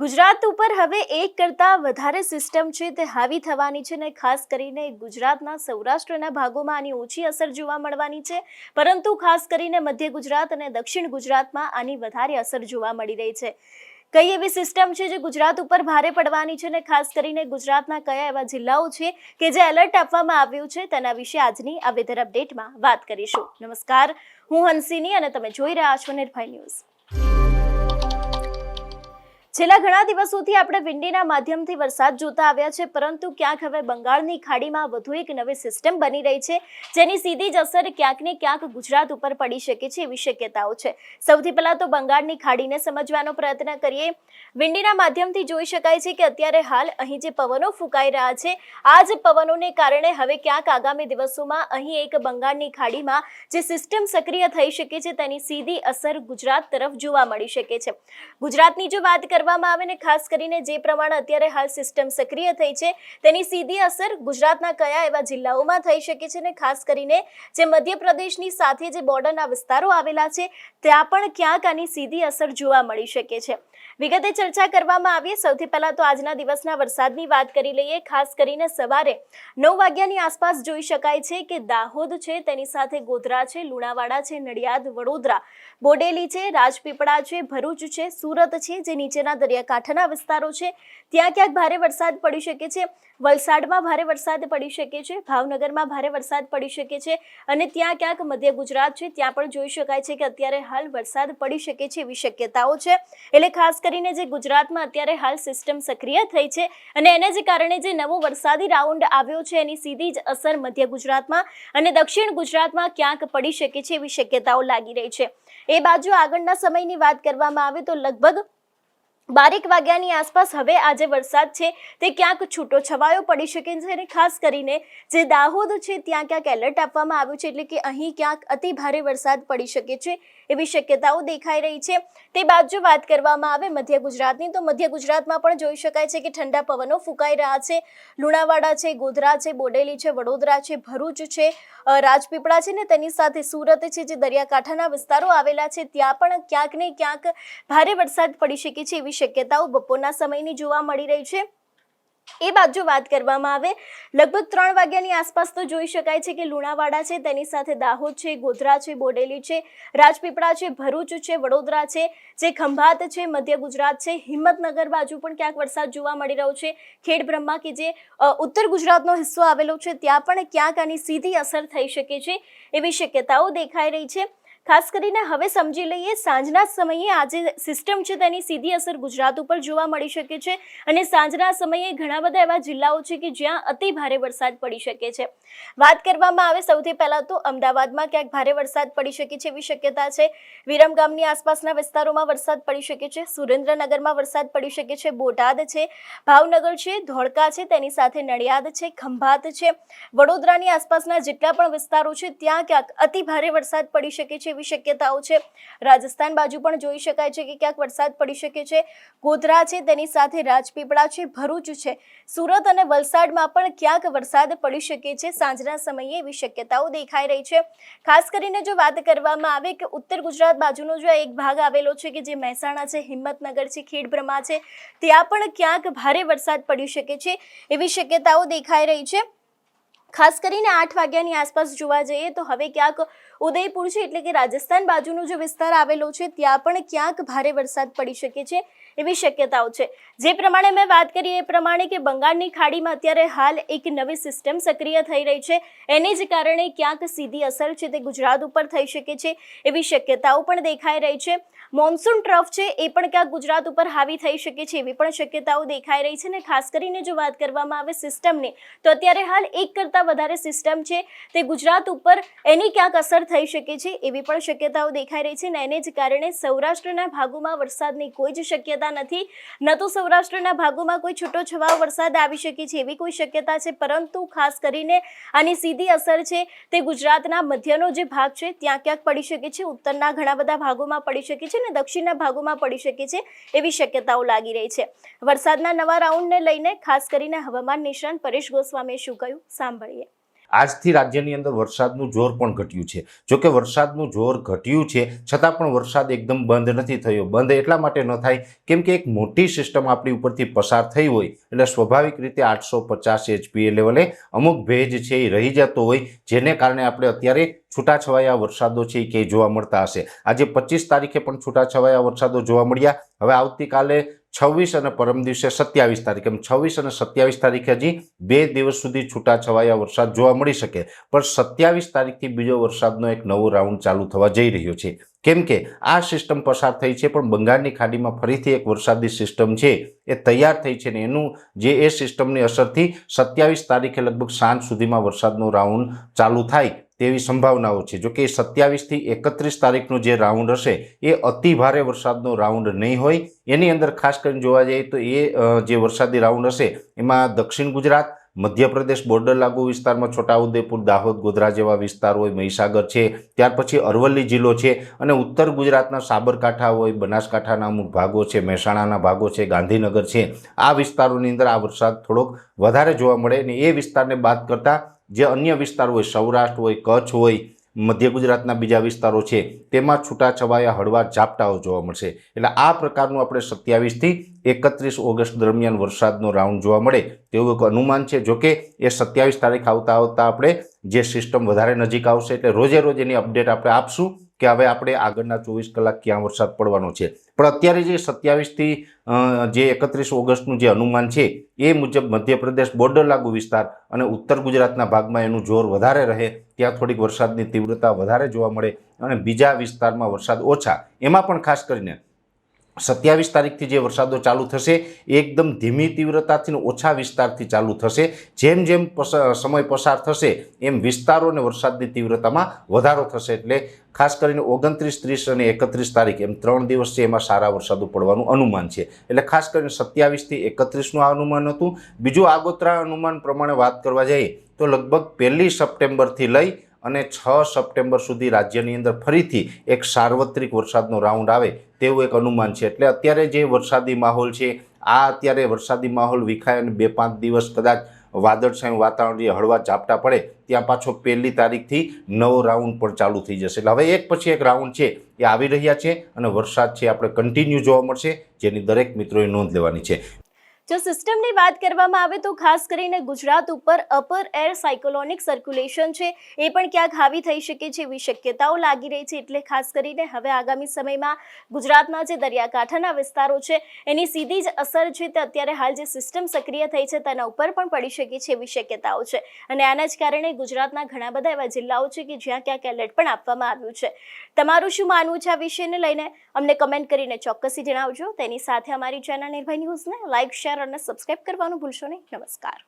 ગુજરાત ઉપર હવે એક કરતાં વધારે સિસ્ટમ છે તે હાવી થવાની છે ને ખાસ કરીને ગુજરાતના સૌરાષ્ટ્રના ભાગોમાં આની ઓછી અસર જોવા મળવાની છે. પરંતુ ખાસ કરીને મધ્ય ગુજરાત અને દક્ષિણ ગુજરાતમાં આની વધારે અસર જોવા મળી રહી છે. કઈ એવી સિસ્ટમ છે જે ગુજરાત ઉપર ભારે પડવાની છે ને ખાસ કરીને ગુજરાતના કયા એવા જિલ્લાઓ છે કે જે એલર્ટ આપવામાં આવ્યું છે તેના વિશે આજની આ વેધર અપડેટમાં વાત કરીશું. નમસ્કાર, હું હંસિની અને તમે જોઈ રહ્યા છો નિર્ભય ન્યૂઝ. છેલ્લા ઘણા દિવસોથી આપણે વિંડીના માધ્યમથી વરસાદ જોતા આવ્યા છે, પરંતુ ક્યાંક હવે બંગાળની ખાડીમાં વધુ એક નવી સિસ્ટમ બની રહી છે, જેની સીધી જ અસર ક્યાંક ને ક્યાંક ગુજરાત ઉપર પડી શકે છે એવી શક્યતાઓ છે. સૌથી પહેલા તો બંગાળની ખાડીને સમજવાનો પ્રયત્ન કરીએ. વિંડીના માધ્યમથી જોઈ શકાય છે કે અત્યારે હાલ અહીં જે પવનો ફૂંકાઈ રહ્યા છે, આ જ પવનોને કારણે હવે ક્યાંક આગામી દિવસોમાં અહીં એક બંગાળની ખાડીમાં જે સિસ્ટમ સક્રિય થઈ શકે છે તેની સીધી અસર ગુજરાત તરફ જોવા મળી શકે છે. ગુજરાતની જો વાત કરવામાં આવે ને ખાસ કરીને જે પ્રમાણે અત્યારે હાલ સિસ્ટમ સક્રિય થઈ છે, તેની સીધી અસર ગુજરાતના કયા એવા જિલ્લાઓમાં થઈ શકે છે ને ખાસ કરીને જે મધ્યપ્રદેશની સાથે જે બોર્ડરના વિસ્તારો આવેલા છે, ત્યાં પણ ક્યાંક આની સીધી અસર જોવા મળી શકે છે. વિગતે ચર્ચા કરવામાં આવી સૌથી પહેલા તો આજના દિવસના વરસાદની વાત કરી લઈએ. ખાસ કરીને સવારે નવ વાગ્યાની આસપાસ જોઈ શકાય છે કે દાહોદ છે, તેની સાથે ગોધરા છે, લુણાવાડા છે, નડિયાદ, વડોદરા, બોડેલી છે, રાજપીપળા છે, ભરૂચ છે, સુરત છે, જે નીચેના દરિયાકાંઠાના વિસ્તારો છે. ત્યાં ક્યાંક ભારે વરસાદ પડી શકે છે. વલસાડમાં ભારે વરસાદ પડી શકે છે. ભાવનગરમાં ભારે વરસાદ પડી શકે છે. અને ત્યાં ક્યાંક મધ્ય ગુજરાત છે, ત્યાં પણ જોઈ શકાય છે કે અત્યારે હાલ વરસાદ પડી શકે છે એવી શક્યતાઓ છે. એટલે ખાસ કરીને જે ગુજરાતમાં અત્યારે હાલ સિસ્ટમ સક્રિય થઈ છે અને એને જે કારણે જે નવો વરસાદી રાઉન્ડ આવ્યો છે એની સીધી જ અસર મધ્ય ગુજરાતમાં અને દક્ષિણ ગુજરાતમાં ક્યાંક પડી શકે છે એવી શક્યતાઓ લાગી રહી છે. એ બાજુ આગળના સમયની વાત કરવામાં આવે તો લગભગ બારેક વાગ્યાની આસપાસ હવે આજે વરસાદ છે, તે ક્યાંક છૂટો છવાયો પડી શકે છે અને ખાસ કરીને જે દાહોદ છે, ત્યાં ક્યાંક એલર્ટ આપવામાં આવ્યું છે, એટલે કે અહીં ક્યાંક અતિ ભારે વરસાદ પડી શકે છે એવી શક્યતાઓ દેખાઈ રહી છે. તે બાદ જો વાત કરવામાં આવે મધ્ય ગુજરાતની, તો મધ્ય ગુજરાતમાં પણ જોઈ શકાય છે કે ઠંડા પવનો ફૂંકાઈ રહ્યા છે. લુણાવાડા છે, ગોધરા છે, બોડેલી છે, વડોદરા છે, ભરૂચ છે રાજપીપળા છે ને તેની સાથે સુરત છે જે દરિયાકાંઠાના વિસ્તારો આવેલા છે, ત્યાં પણ ક્યાંક ને ક્યાંક ભારે વરસાદ પડી શકે છે એવી શક્યતાઓ બપોરના સમયની જોવા મળી રહી છે. એ બાદ જો વાત કરવામાં આવે, લગભગ ત્રણ વાગ્યાની આસપાસ તો જોઈ શકાય છે કે લુણાવાડા છે, તેની સાથે દાહોદ છે, ગોધરા છે, બોડેલી છે, રાજપીપળા છે, ભરૂચ છે, વડોદરા છે, જે ખંભાત છે, મધ્ય ગુજરાત છે, હિંમતનગર બાજુ પણ ક્યાંક વરસાદ જોવા મળી રહ્યો છે. ખેડ બ્રહ્મા કે જે ઉત્તર ગુજરાતનો હિસ્સો આવેલો છે, ત્યાં પણ ક્યાંક આની સીધી અસર થઈ શકે છે, એવી શક્યતાઓ દેખાઈ રહી છે. ખાસ કરીને હવે સમજી લઈએ, સાંજના સમયે આ જે સિસ્ટમ છે તેની સીધી અસર ગુજરાત ઉપર જોવા મળી શકે છે અને સાંજના સમયે ઘણા બધા એવા જિલ્લાઓ છે કે જ્યાં અતિ ભારે વરસાદ પડી શકે છે. વાત કરવામાં આવે સૌથી પહેલાં તો અમદાવાદમાં ક્યાંક ભારે વરસાદ પડી શકે છે એવી શક્યતા છે. વિરમગામની આસપાસના વિસ્તારોમાં વરસાદ પડી શકે છે, સુરેન્દ્રનગરમાં વરસાદ પડી શકે છે, બોટાદ છે, ભાવનગર છે, ધોળકા છે, તેની સાથે નડિયાદ છે, ખંભાત છે. વડોદરાની આસપાસના જેટલા પણ વિસ્તારો છે, ત્યાં ક્યાંક અતિ ભારે વરસાદ પડી શકે છે એવી શક્યતાઓ છે. રાજસ્થાન બાજુ પણ જોઈ શકાય છે કે ક્યાંક વરસાદ પડી શકે છે. ગોધરા છે, તેની સાથે રાજપીપળા છે, ભરૂચ છે. સુરત અને વલસાડમાં પણ ક્યાંક વરસાદ પડી શકે છે. સાંજના સમયે એવી શક્યતાઓ દેખાઈ રહી છે. ખાસ કરીને જો વાત કરવામાં આવે કે ઉત્તર ગુજરાત બાજુનો જો એક ભાગ આવેલો છે કે જે મહેસાણા છે, હિંમતનગર છે, ખેડબ્રહ્મા છે, ત્યાં પણ ક્યાંક ભારે વરસાદ પડી શકે છે એવી શક્યતાઓ દેખાઈ રહી છે. ખાસ કરીને આઠ વાગ્યાની આસપાસ જોવા જઈએ તો હવે ક્યાંક ઉદયપુર છે, એટલે કે રાજસ્થાન બાજુનો જે વિસ્તાર આવેલો છે, ત્યાં પણ ક્યાંક ભારે વરસાદ પડી શકે છે. એવી શક્યતાઓ છે. જે પ્રમાણે મેં વાત કરી એ પ્રમાણે કે બંગાળની ખાડીમાં અત્યારે હાલ એક નવી સિસ્ટમ સક્રિય થઈ રહી છે. એને જ કારણે ક્યાંક સીધી અસર છે તે ગુજરાત ઉપર થઈ શકે છે એવી શક્યતાઓ પણ દેખાઈ રહી છે. મોન્સૂન ટ્રફ છે એ પણ ક્યાંક ગુજરાત ઉપર હાવી થઈ શકે છે એવી પણ શક્યતાઓ દેખાઈ રહી છે ને ખાસ કરીને જો વાત કરવામાં આવે સિસ્ટમની, તો અત્યારે હાલ એક કરતાં વધારે સિસ્ટમ છે તે ગુજરાત ઉપર એની ક્યાંક અસર થઈ શકે છે એવી પણ શક્યતાઓ દેખાઈ રહી છે ને એને જ કારણે સૌરાષ્ટ્રના ભાગોમાં વરસાદની કોઈ જ શક્યતા નથી. ન તો સૌરાષ્ટ્રના ભાગોમાં કોઈ છૂટો છવાયો વરસાદ આવી શકે છે એવી કોઈ શક્યતા છે. પરંતુ ખાસ કરીને આની સીધી અસર છે તે ગુજરાતના મધ્યનો જે ભાગ છે ત્યાં ક્યાંક પડી શકે છે. ઉત્તરના ઘણા બધા ભાગોમાં પડી શકે છે અને દક્ષિણના ભાગોમાં પડી શકે છે એવી શક્યતાઓ લાગી રહી છે. વરસાદના નવા રાઉન્ડને લઈને ખાસ કરીને હવામાન નિષ્ણાંત પરેશ ગોસ્વામીએ શું કહ્યું? સાંભળીએ. આજથી રાજ્યની અંદર વરસાદનું જોર પણ ઘટ્યું છે. જોકે વરસાદનું જોર ઘટ્યું છે, છતાં પણ વરસાદ એકદમ બંધ નથી થયો. બંધ એટલા માટે ન થાય કેમ કે એક મોટી સિસ્ટમ આપણી ઉપરથી પસાર થઈ હોય, એટલે સ્વાભાવિક રીતે આઠસો પચાસ એચપીએ લેવલે અમુક ભેજ છે એ રહી જતો હોય, જેને કારણે આપણે અત્યારે છૂટાછવાયા વરસાદો છે ક્યાંય જોવા મળતા હશે. આજે પચીસ તારીખે પણ છૂટાછવાયા વરસાદો જોવા મળ્યા. હવે આવતીકાલે છવ્વીસ અને પરમ દિવસે સત્યાવીસ તારીખ. એમ છવ્વીસ અને સત્યાવીસ તારીખે હજી બે દિવસ સુધી છૂટાછવાયા વરસાદ જોવા મળી શકે. પણ સત્યાવીસ તારીખથી બીજો વરસાદનો એક નવો રાઉન્ડ ચાલુ થવા જઈ રહ્યો છે. કેમ કે આ સિસ્ટમ પસાર થઈ છે, પણ બંગાળની ખાડીમાં ફરીથી એક વરસાદી સિસ્ટમ છે. એ તૈયાર થઈ છે ને એનું જે એ સિસ્ટમની અસરથી સત્યાવીસ તારીખે લગભગ સાંજ સુધીમાં વરસાદનો રાઉન્ડ ચાલુ થાય. તેવી સંભાવનાઓ છે. જો કે સત્યાવીસથી એકત્રીસ તારીખનો જે રાઉન્ડ હશે, એ અતિ ભારે વરસાદનો રાઉન્ડ નહીં હોય. એની અંદર ખાસ કરીને જોવા જઈએ તો એ જે વરસાદી રાઉન્ડ હશે, એમાં દક્ષિણ ગુજરાત, મધ્યપ્રદેશ બોર્ડર લાગુ વિસ્તારમાં છોટાઉદેપુર, દાહોદ, ગોધરા જેવા વિસ્તાર હોય, મહીસાગર છે, ત્યાર પછી અરવલ્લી જિલ્લો છે અને ઉત્તર ગુજરાતના સાબરકાંઠા હોય, બનાસકાંઠાના અમુક ભાગો છે, મહેસાણાના ભાગો છે, ગાંધીનગર છે. આ વિસ્તારોની અંદર આ વરસાદ થોડોક વધારે જોવા મળે અને એ વિસ્તારને બાદ કરતાં જે અન્ય વિસ્તાર હોય, સૌરાષ્ટ્ર હોય, કચ્છ હોય, મધ્ય ગુજરાતના બીજા વિસ્તારો છે, તેમાં છૂટાછવાયા હળવા ઝાપટાઓ જોવા મળશે. એટલે આ પ્રકારનું આપણે સત્યાવીસથી એકત્રીસ ઓગસ્ટ દરમિયાન વરસાદનો રાઉન્ડ જોવા મળે તેવું એક અનુમાન છે, જોકે એ સત્યાવીસ તારીખ આવતા આવતા આપણે જે સિસ્ટમ વધારે નજીક આવશે એટલે રોજે રોજ એની અપડેટ આપણે આપશું. કે હવે આપણે આગળના ચોવીસ કલાક ક્યાં વરસાદ પડવાનો છે? પણ અત્યારે જે સત્યાવીસથી જે એકત્રીસ ઓગસ્ટનું જે અનુમાન છે, એ મુજબ મધ્યપ્રદેશ બોર્ડર લાગુ વિસ્તાર અને ઉત્તર ગુજરાતના ભાગમાં એનું જોર વધારે રહે, ત્યાં થોડીક વરસાદની તીવ્રતા વધારે જોવા મળે અને બીજા વિસ્તારમાં વરસાદ ઓછા. એમાં પણ ખાસ કરીને સત્યાવીસ તારીખથી જે વરસાદો ચાલુ થશે એકદમ ધીમી તીવ્રતાથી ઓછા વિસ્તારથી ચાલુ થશે. જેમ જેમ સમય પસાર થશે, એમ વિસ્તારો અને વરસાદની તીવ્રતામાં વધારો થશે. એટલે ખાસ કરીને ઓગણત્રીસ, ત્રીસ અને એકત્રીસ તારીખ, એમ ત્રણ દિવસ છે એમાં સારા વરસાદો પડવાનું અનુમાન છે. એટલે ખાસ કરીને સત્યાવીસથી એકત્રીસનું આ અનુમાન હતું. બીજું આગોતરા અનુમાન પ્રમાણે વાત કરવા જઈએ, તો લગભગ પહેલી સપ્ટેમ્બરથી લઈ અને છ સપ્ટેમ્બર સુધી રાજ્યની અંદર ફરીથી એક સાર્વત્રિક વરસાદનો રાઉન્ડ આવે તેવું એક અનુમાન છે. એટલે અત્યારે જે વરસાદી માહોલ છે, આ અત્યારે વરસાદી માહોલ વિખાય અને બે પાંચ દિવસ કદાચ વાદળછાયું વાતાવરણ જે હળવા ઝાપટા પડે, ત્યાં પાછો પહેલી તારીખથી નવો રાઉન્ડ પણ ચાલુ થઈ જશે. એટલે હવે એક પછી એક રાઉન્ડ છે એ આવી રહ્યા છે અને વરસાદ છે આપણે કન્ટિન્યુ જોવા મળશે, જેની દરેક મિત્રોએ નોંધ લેવાની છે. જો સિસ્ટમની વાત કરવામાં આવે તો ખાસ કરીને ગુજરાત ઉપર અપર એર સાયકોલોનિક સર્ક્યુલેશન છે. એ પણ ક્યાંક હાવી થઈ શકે છે એવી શક્યતાઓ લાગી રહી છે. એટલે ખાસ કરીને હવે આગામી સમયમાં ગુજરાતના જે દરિયાકાંઠાના વિસ્તારો છે, એની સીધી જ અસર છે તે અત્યારે હાલ જે સિસ્ટમ સક્રિય થઈ છે તેના ઉપર પણ પડી શકે છે એવી શક્યતાઓ છે. અને આના જ કારણે ગુજરાતના ઘણા બધા એવા જિલ્લાઓ છે કે જ્યાં ક્યાંક એલર્ટ પણ આપવામાં આવ્યું છે. તમારું શું માનવું છે આ વિષયને લઈને? અમને કમેન્ટ કરીને ચોક્કસથી જણાવજો. તેની સાથે અમારી ચેનલ નિર્ભય ન્યૂઝને લાઇક શેર અને સબસ્ક્રાઇબ કરવાનું ભૂલશો નહીં. નમસ્કાર.